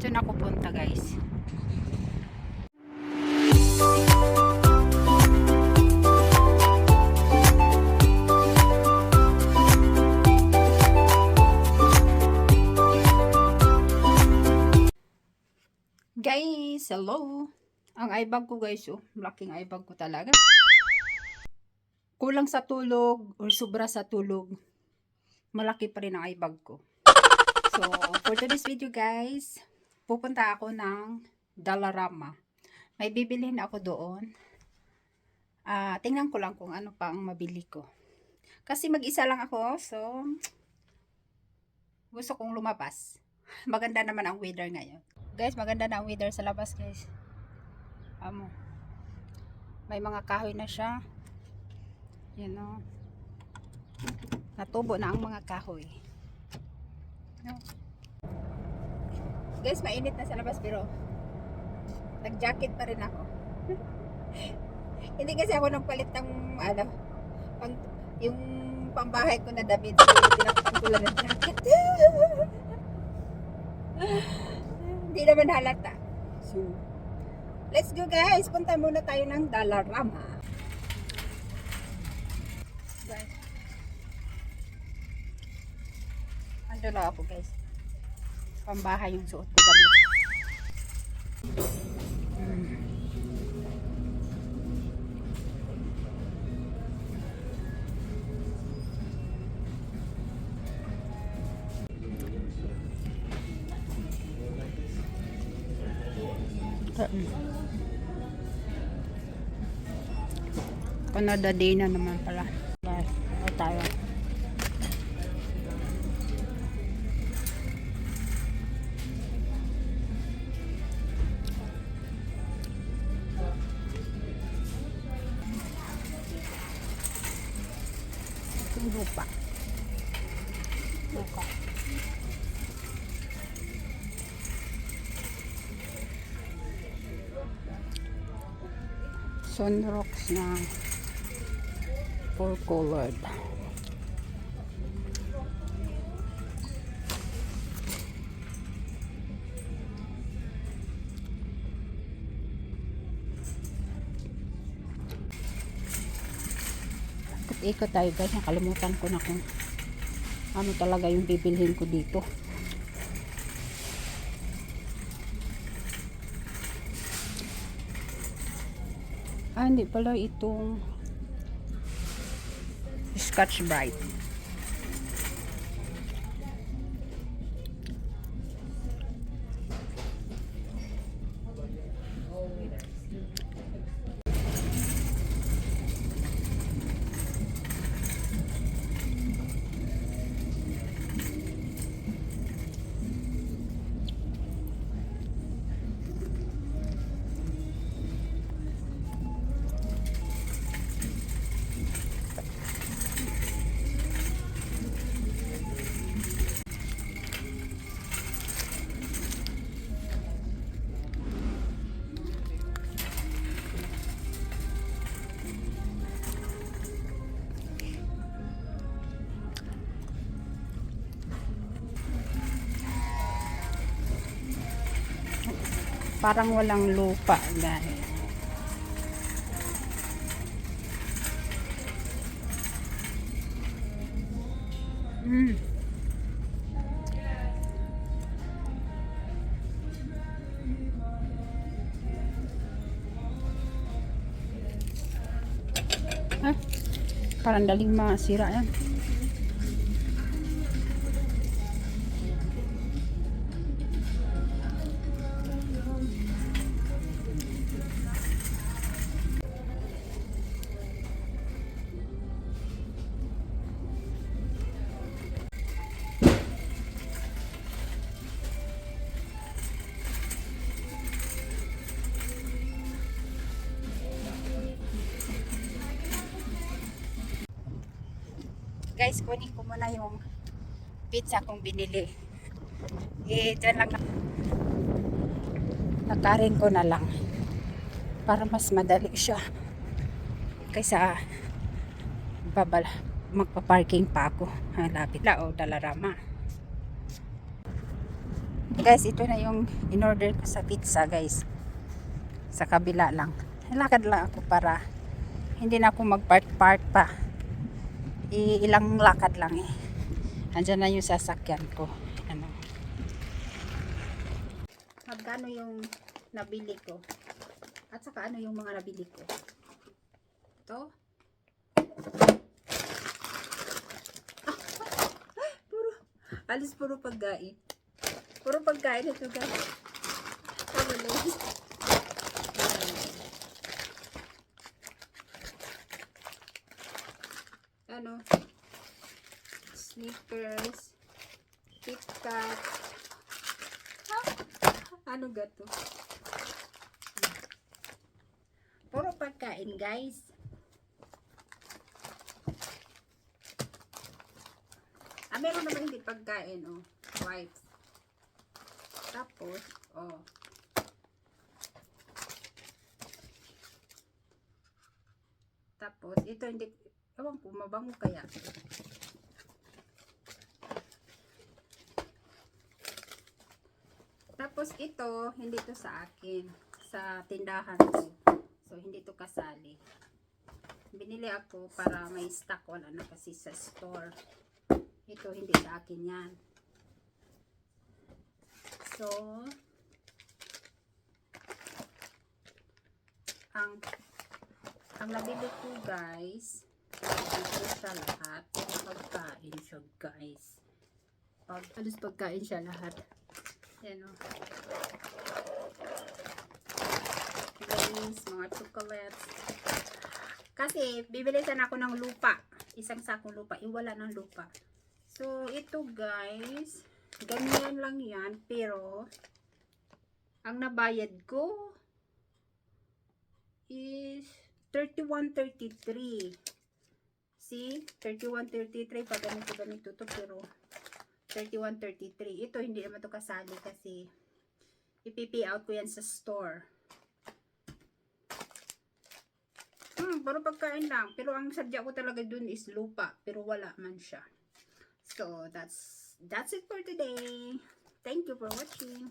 Diyan ako punta guys. Guys, hello. Ang ibag ko guys, oh, malaking ibag ko talaga. Kulang sa tulog or sobra sa tulog, malaki pa rin ang ibag ko. So, for today's video guys, pupunta ako ng Dalarama. May bibilhin ako doon. Ah, tingnan ko lang kung ano pa ang mabili ko. Kasi mag-isa lang ako, so gusto kong lumabas. Maganda naman ang weather ngayon. Guys, maganda na ang weather sa labas, guys. Amo. May mga kahoy na siya. Yan o. Natubo na ang mga kahoy. No. Guys, mainit na sa labas pero nag-jacket pa rin ako. Hindi kasi ako nagpalit ng ano, pang, yung pambahay ko na damit. So, tinapatan ko lang ng jacket. Hindi naman halata. So, let's go guys. Punta muna tayo ng Dalarama. Guys. Ando lang ako guys. Pambahay yung suot ko damit. Hmm. Canada Day na naman pala. Guys, ano tayo? Yung lupa. Lupa. sunrocks na four colored ikot tayo guys nakalimutan ko na kung ano talaga yung bibilhin ko dito Ah, hindi pala itong Scotch Brite. Parang walang lupa, guys. Mm. Ah, parang daling masira yan. Guys, kunin ko muna yung pizza kong binili. Eh, dyan lang na- nakarin ko na lang. Para mas madali siya. Kaysa babala, magpa-parking pa ako. Lapit. Lao, dalarama. Guys, ito na yung in-order ko sa pizza, guys. Sa kabila lang. Lakad lang ako para hindi na ako mag-part-part pa. Ilang lakad lang eh. Andyan na yung sasakyan ko. Ano. Magkano yung nabili ko? At saka ano yung mga nabili ko? Ito. puro, alis puro pagkain. Puro pagkain ito guys. Kamalos. Ano? Snickers. Kit Kat. Ano gato? Puro pagkain guys. Ah, meron naman hindi pagkain, oh. Wipes. Tapos, oh. Tapos, ito hindi, ewan ko, mabango kaya. Tapos, ito, hindi to sa akin. Sa tindahan ko. So, hindi to kasali. Binili ako para may stock. Wala na kasi sa store. Ito, hindi sa akin yan. So, ang ang nabili ko guys, ito siya lahat. Pagkain siya guys. Pag, alos pagkain siya lahat. Yan o. Guys, mga chocolates. Kasi, bibili sana ako ng lupa. Isang sakong lupa. Iwala ng lupa. So, ito guys, ganyan lang yan. Pero, ang nabayad ko is 31.33. See? 31.33. Pag ganito, ganito to. Pero, 31.33. Ito, hindi naman to kasali kasi ipipi out ko yan sa store. Hmm, puro pagkain lang. Pero ang sadya ko talaga dun is lupa. Pero wala man siya. So, that's that's it for today. Thank you for watching.